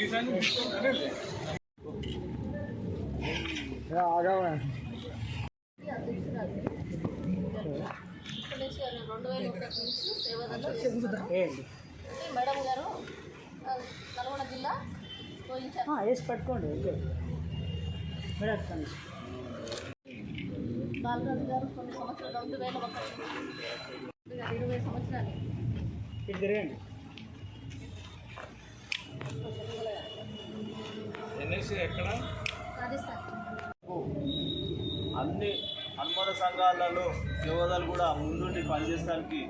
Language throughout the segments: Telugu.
రెండు వేల ఒకటి నుంచి సేవలలో మేడం గారు నల్గొండ జిల్లా వేసి పట్టుకోండి ఓకే బాలరాజు గారు కొన్ని సంవత్సరాలు రెండు వేల ఒకటి ఇరవై సంవత్సరాలు ఎన్ఎస్సి ఎక్కడ? అన్ని అనుబంధ సంఘాలలో సేవదాలు కూడా ముందుండి పనిచేయడానికి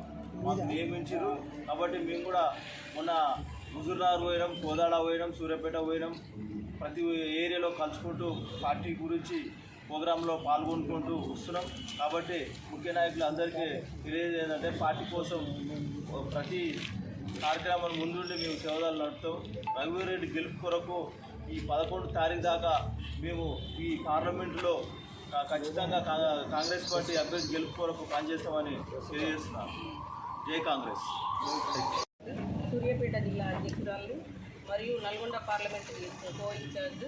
మాకు నియమించారు కాబట్టి మేము కూడా మొన్న హుజూర్నగర్ పోయినాం కోదాడ పోయినాం సూర్యాపేట పోయినాం. ప్రతి ఏరియాలో కలుసుకుంటూ పార్టీ గురించి ప్రోగ్రాంలో పాల్గొనుకుంటూ వస్తున్నాం. కాబట్టి ముఖ్య నాయకులు అందరికీ తెలియదు ఏంటంటే పార్టీ కోసం ప్రతి కార్యక్రమాలు ముందుండి మేము సేవదాలు నడుపుతాం. రఘువీరెడ్డి గెలుపు కొరకు ఈ పదకొండు తారీఖు దాకా మేము ఈ పార్లమెంటులో ఖచ్చితంగా కా- కాంగ్రెస్ పార్టీ అభ్యర్థి గెలుపు కొరకు పనిచేస్తామని తెలియజేస్తున్నాం జై కాంగ్రెస్. సూర్యాపేట జిల్లా అధ్యక్షురాలు మరియు Nalgonda parliament co in charge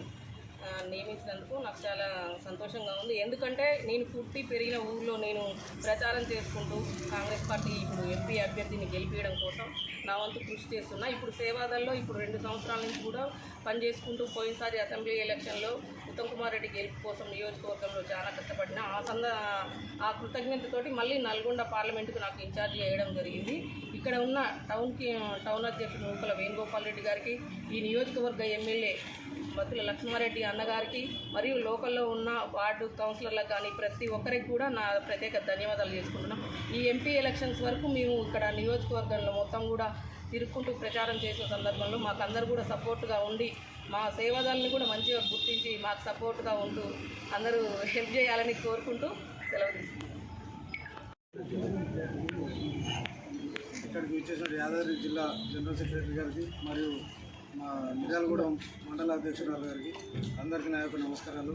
నియమించినందుకు నాకు చాలా సంతోషంగా ఉంది. ఎందుకంటే నేను పుట్టి పెరిగిన ఊళ్ళో నేను ప్రచారం చేసుకుంటూ కాంగ్రెస్ పార్టీ ఇప్పుడు ఎంపీ అభ్యర్థిని గెలిపించడం కోసం నా వంతు కృషి చేస్తున్నా. ఇప్పుడు సేవాదల్లో ఇప్పుడు రెండు సంవత్సరాల నుంచి కూడా పనిచేసుకుంటూ పోయినసారి అసెంబ్లీ ఎలక్షన్లో ఉత్తమ్ కుమార్ రెడ్డి గెలుపు కోసం నియోజకవర్గంలో చాలా కష్టపడిన ఆ సంద ఆ కృతజ్ఞతతోటి మళ్ళీ నల్గొండ పార్లమెంటుకు నాకు ఇన్ఛార్జ్ చేయడం జరిగింది. ఇక్కడ ఉన్న టౌన్కి టౌన్ అధ్యక్షుడు నూకల వేణుగోపాల్ రెడ్డి గారికి ఈ నియోజకవర్గ ఎమ్మెల్యే బతుల లక్ష్మారెడ్డి అన్నగారికి మరియు లోకల్లో ఉన్న వార్డు కౌన్సిలర్లకు కానీ ప్రతి ఒక్కరికి కూడా నా ప్రత్యేక ధన్యవాదాలు చేసుకుంటున్నాం. ఈ ఎంపీ ఎలక్షన్స్ వరకు మేము ఇక్కడ నియోజకవర్గంలో మొత్తం కూడా తిరుక్కుంటూ ప్రచారం చేసే సందర్భంలో మాకు కూడా సపోర్ట్గా ఉండి మా సేవాదాలను కూడా మంచిగా గుర్తించి మాకు సపోర్ట్గా ఉంటూ అందరూ హెల్ప్ చేయాలని కోరుకుంటూ సెలవు తీసుకుంటాం ఇక్కడికి వచ్చేసిన యాదాద్రి జిల్లా జనరల్ సెక్రటరీ గారికి మరియు మా మిర్యాలగూడెం మండల అధ్యక్షురాలు గారికి అందరికీ నా యొక్క నమస్కారాలు.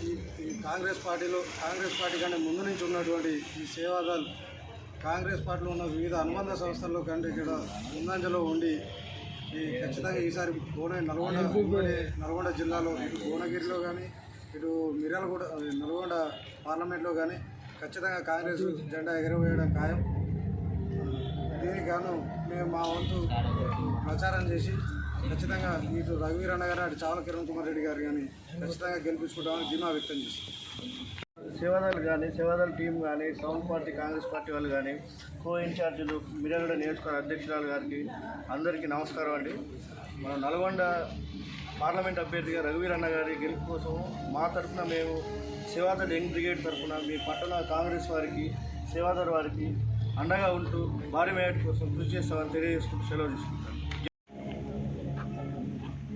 ఈ ఈ కాంగ్రెస్ పార్టీలో కాంగ్రెస్ పార్టీ కంటే ముందు నుంచి ఉన్నటువంటి ఈ సేవాదాలు కాంగ్రెస్ పార్టీలో ఉన్న వివిధ అనుబంధ సంస్థల్లో కంటే ఇక్కడ ముందంజలో ఉండి ఈ ఖచ్చితంగా ఈసారి భువన నల్గొండ నల్గొండ జిల్లాలో ఇటు భువనగిరిలో కానీ ఇటు మిర్యాలగూడ నల్గొండ పార్లమెంట్లో కానీ ఖచ్చితంగా కాంగ్రెస్ జెండా ఎగరవేయడం ఖాయం. దీనికి గాను మేము మా వంతు ప్రచారం చేసి ఖచ్చితంగా ఇటు రఘువీర్ అన్న గారు అటు చావల కిరణ్ కుమార్ రెడ్డి గారు కానీ ఖచ్చితంగా గెలిపించుకుంటామని ధీమా వ్యక్తం చేస్తాం. సేవాదాలు కానీ సేవాదాల టీం కానీ సౌండ్ పార్టీ కాంగ్రెస్ పార్టీ వాళ్ళు కానీ కో ఇన్ఛార్జీలు మిర్యాలగూడ నియోజకవర్గ అధ్యక్షురాలు గారికి అందరికీ నమస్కారం అండి. మన నల్గొండ పార్లమెంట్ అభ్యర్థిగా రఘువీర్ అన్న గారి గెలుపు కోసం మా తరఫున మేము సేవాదల్ యంగ్ బ్రిగేడ్ తరఫున మీ పట్టణ కాంగ్రెస్ వారికి సేవాదర్ వారికి అండగా ఉంటూ భారీ మేయట్ కోసం కృషి చేస్తామని తెలియజేసుకుంటూ సెలవు తీసుకుంటాను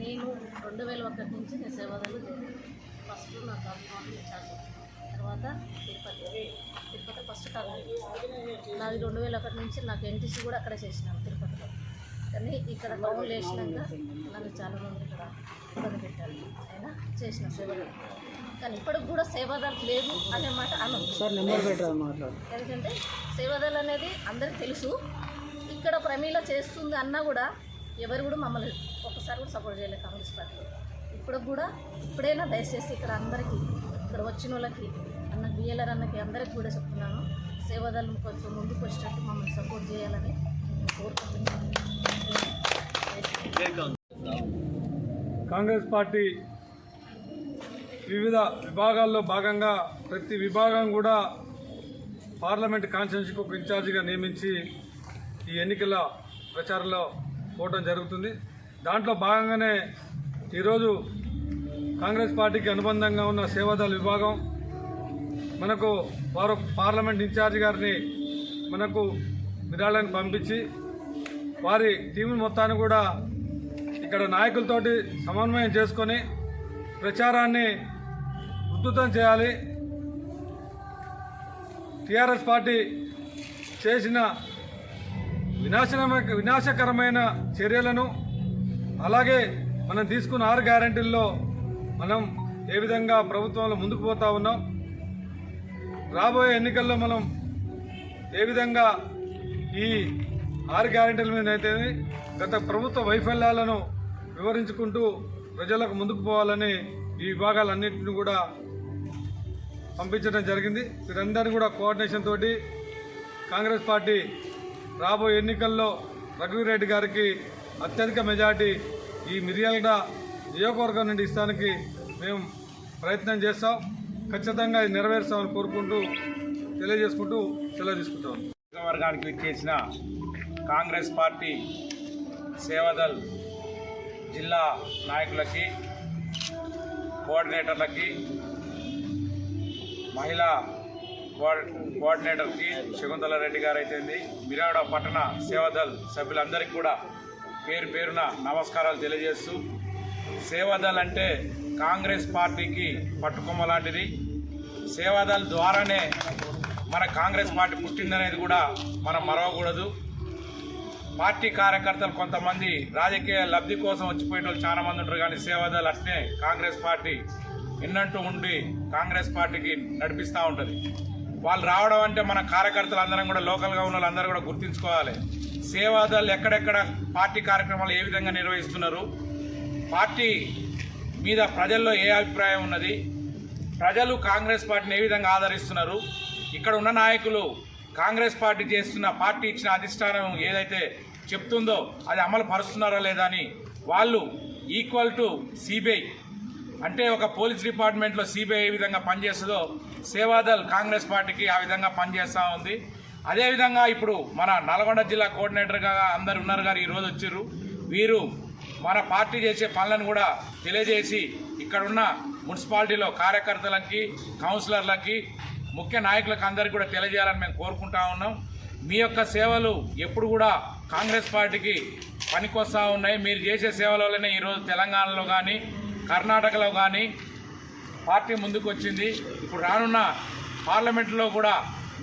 నేను రెండు వేల ఒకటి నుంచి నేను సేవలు ఫస్ట్ నాకు అభిమానులు ఇన్ఛార్జ్ తర్వాత తిరుపతి తిరుపతి ఫస్ట్ టౌన్ నాది రెండు వేల ఒకటి నుంచి నాకు ఎన్టీసీ కూడా అక్కడ చేసినాను తిరుపతిలో. కానీ ఇక్కడ టౌన్లో వేసినాక నన్ను చాలా మంది ఇక్కడ ఇబ్బంది పెట్టారు. అయినా చేసిన సేవలు కానీ ఇప్పటికి కూడా సేవాదాలు లేదు అనే మాట మాట్లాడు ఎందుకంటే సేవాదల్ అనేది అందరికి తెలుసు. ఇక్కడ ప్రమీల చేస్తుంది అన్నా కూడా ఎవరు కూడా మమ్మల్ని ఒక్కసారి కూడా సపోర్ట్ చేయలేదు కాంగ్రెస్ పార్టీ ఇప్పుడు కూడా ఇప్పుడైనా దయచేసి ఇక్కడ అందరికీ ఇక్కడ వచ్చిన వాళ్ళకి అన్న బిఎల్ఆర్ అన్నకి అందరికి కూడా చెప్తున్నాను. సేవాదల్ కొంచెం ముందుకు వచ్చేటట్టు మమ్మల్ని సపోర్ట్ చేయాలని కోరుకుంటున్నాను. కాంగ్రెస్ కాంగ్రెస్ పార్టీ వివిధ విభాగాల్లో భాగంగా ప్రతి విభాగం కూడా పార్లమెంట్ కాన్స్టిట్యూన్సీకి ఒక ఇన్ఛార్జిగా నియమించి ఈ ఎన్నికల ప్రచారంలో పోవడం జరుగుతుంది. దాంట్లో భాగంగానే ఈరోజు కాంగ్రెస్ పార్టీకి అనుబంధంగా ఉన్న సేవాదళ విభాగం మనకు వారు పార్లమెంట్ ఇన్ఛార్జ్ గారిని మనకు విరాళాన్ని పంపించి వారి టీము మొత్తాన్ని కూడా ఇక్కడ నాయకులతోటి సమన్వయం చేసుకొని ప్రచారాన్ని ఉద్ధృతం చేయాలి. టీఆర్ఎస్ పార్టీ చేసిన వినాశనమ వినాశకరమైన చర్యలను అలాగే మనం తీసుకున్న ఆరు గ్యారంటీల్లో మనం ఏ విధంగా ప్రభుత్వంలో ముందుకు పోతా ఉన్నాం? రాబోయే ఎన్నికల్లో మనం ఏ విధంగా ఈ ఆరు గ్యారెంటీల మీద అయితే గత ప్రభుత్వ వైఫల్యాలను వివరించుకుంటూ ప్రజలకు ముందుకు పోవాలని ఈ విభాగాలన్నింటినీ కూడా పంపించడం జరిగింది. వీరందరినీ కూడా కోఆర్డినేషన్ తోటి కాంగ్రెస్ పార్టీ రాబోయే ఎన్నికల్లో రఘువీరెడ్డి గారికి అత్యధిక మెజార్టీ ఈ మిర్యాలగడ నియోజకవర్గం నుండి ఇస్తానికి మేము ప్రయత్నం చేస్తాం. ఖచ్చితంగా ఇది నెరవేరుస్తామని కోరుకుంటూ తెలియజేసుకుంటూ సెలవు తీసుకుంటాం. వర్గానికి విచ్చేసిన కాంగ్రెస్ పార్టీ సేవదల్ జిల్లా నాయకులకి కోఆర్డినేటర్లకి మహిళా కోఆర్డినేటర్కి శకుంతల రెడ్డి గారు అయితేంది మిరాడ పట్టణ సేవదల్ సభ్యులందరికీ కూడా పేరు పేరున నమస్కారాలు తెలియజేస్తూ సేవదల్ అంటే కాంగ్రెస్ పార్టీకి పట్టుకొమ్మ లాంటిది. సేవాదల్ ద్వారానే మన కాంగ్రెస్ పార్టీ పుట్టిందనేది కూడా మనం మరవకూడదు. పార్టీ కార్యకర్తలు కొంతమంది రాజకీయ లబ్ధి కోసం వచ్చిపోయేటోళ్ళు వాళ్ళు మంది ఉంటారు కానీ సేవాదల్ అట్నే కాంగ్రెస్ పార్టీ ఎన్నంటూ ఉండి కాంగ్రెస్ పార్టీకి నడిపిస్తూ ఉంటుంది. వాళ్ళు రావడం అంటే మన కార్యకర్తలు అందరం కూడా లోకల్గా ఉన్న వాళ్ళందరూ కూడా గుర్తుంచుకోవాలి. సేవాదాలు ఎక్కడెక్కడ పార్టీ కార్యక్రమాలు ఏ విధంగా నిర్వహిస్తున్నారు? పార్టీ మీద ప్రజల్లో ఏ అభిప్రాయం ఉన్నది? ప్రజలు కాంగ్రెస్ పార్టీని ఏ విధంగా ఆదరిస్తున్నారు? ఇక్కడ ఉన్న నాయకులు కాంగ్రెస్ పార్టీ చేస్తున్న పార్టీ ఇచ్చిన అధిష్టానం ఏదైతే చెప్తుందో అది అమలు పరుస్తున్నారా లేదా అని వాళ్ళు ఈక్వల్ టు సిబిఐ అంటే ఒక పోలీస్ డిపార్ట్మెంట్లో సిబిఐ ఏ విధంగా పనిచేస్తుందో సేవాదల్ కాంగ్రెస్ పార్టీకి ఆ విధంగా పనిచేస్తూ ఉంది. అదేవిధంగా ఇప్పుడు మన నల్గొండ జిల్లా కోఆర్డినేటర్గా అందరు ఉన్నారు గారు ఈరోజు వచ్చారు వీరు మన పార్టీ చేసే పనులను కూడా తెలియజేసి ఇక్కడున్న మున్సిపాలిటీలో కార్యకర్తలకి కౌన్సిలర్లకి ముఖ్య నాయకులకు అందరికీ కూడా తెలియజేయాలని మేము కోరుకుంటా ఉన్నాం. మీ యొక్క సేవలు ఎప్పుడు కూడా కాంగ్రెస్ పార్టీకి పనికొస్తా ఉన్నాయి. మీరు చేసే సేవల వల్లనే ఈరోజు తెలంగాణలో కానీ కర్ణాటకలో కానీ పార్టీ ముందుకు వచ్చింది ఇప్పుడు రానున్న పార్లమెంట్లో కూడా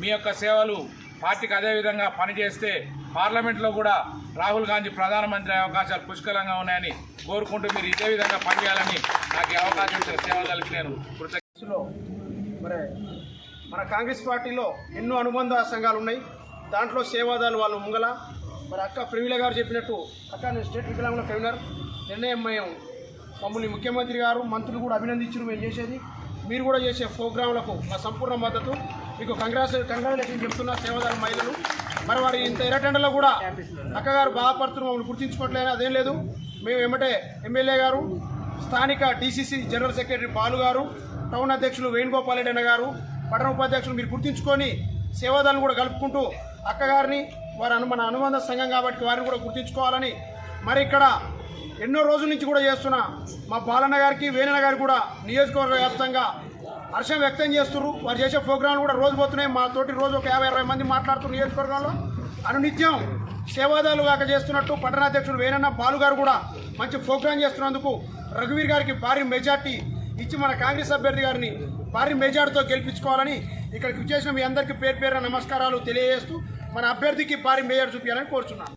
మీ యొక్క సేవలు పార్టీకి అదేవిధంగా పనిచేస్తే పార్లమెంట్లో కూడా రాహుల్ గాంధీ ప్రధానమంత్రి అయ్యే అవకాశాలు పుష్కలంగా ఉన్నాయని కోరుకుంటూ మీరు ఇదే విధంగా పనిచేయాలని నాకు అవకాశం ఇచ్చిన సేవలకు నేను కృతజ్ఞతలో. మరి మన కాంగ్రెస్ పార్టీలో ఎన్నో అనుబంధ సంఘాలు ఉన్నాయి. దాంట్లో సేవాదాలు వాళ్ళు ముంగల. మరి అక్క ప్రవీణ గారు చెప్పినట్టు అక్క నేను స్టేట్ వికలాంగుల కన్వీనర్ నిర్ణయం మేము మమ్మల్ని ముఖ్యమంత్రి గారు మంత్రులు కూడా అభినందించారు మేము చేసేది. మీరు కూడా చేసే ప్రోగ్రాంలకు మా సంపూర్ణ మద్దతు. మీకు కంగ్రాస్ కంగ్రాచులేషన్ చెప్తున్న సేవాదాల మహిళలు. మరి వారి ఇంత ఎర్రటెండలో కూడా అక్కగారు బాధపడుతున్న మమ్మల్ని గుర్తించుకోవట్లేదు అదేం లేదు. మేము ఏమంటే ఎమ్మెల్యే గారు స్థానిక డీసీసీ జనరల్ సెక్రటరీ బాలు గారు టౌన్ అధ్యక్షులు వేణుగోపాల్ రెడ్డి అన్న గారు పట్టణ ఉపాధ్యక్షులు మీరు గుర్తించుకొని సేవాదాలను కూడా కలుపుకుంటూ అక్కగారిని వారి అను మన అనుబంధ సంఘం కాబట్టి వారిని కూడా గుర్తించుకోవాలని మరి ఇక్కడ ఎన్నో రోజుల నుంచి కూడా చేస్తున్న మా బాలన్న గారికి వేణన్న గారికి కూడా నియోజకవర్గ వ్యాప్తంగా హర్షం వ్యక్తం చేస్తున్నారు వారు చేసే ప్రోగ్రాంలు కూడా రోజు పోతున్నాయి. మా తోటి రోజు ఒక యాభై అరవై మంది మాట్లాడుతున్న నియోజకవర్గంలో అనునిత్యం సేవాదాలు కాక చేస్తున్నట్టు పట్టణాధ్యక్షుడు వేణన్న బాలు గారు కూడా మంచి ప్రోగ్రాం చేస్తున్నందుకు రఘువీర్ గారికి భారీ మెజార్టీ ఇచ్చి మన కాంగ్రెస్ అభ్యర్థి గారిని భారీ మెజార్టీతో గెలిపించుకోవాలని ఇక్కడికి చేసిన మీ అందరికీ పేరు పేరున నమస్కారాలు తెలియజేస్తూ మన అభ్యర్థికి భారీ మెజార్టీ చూపించాలని కోరుచున్నాను.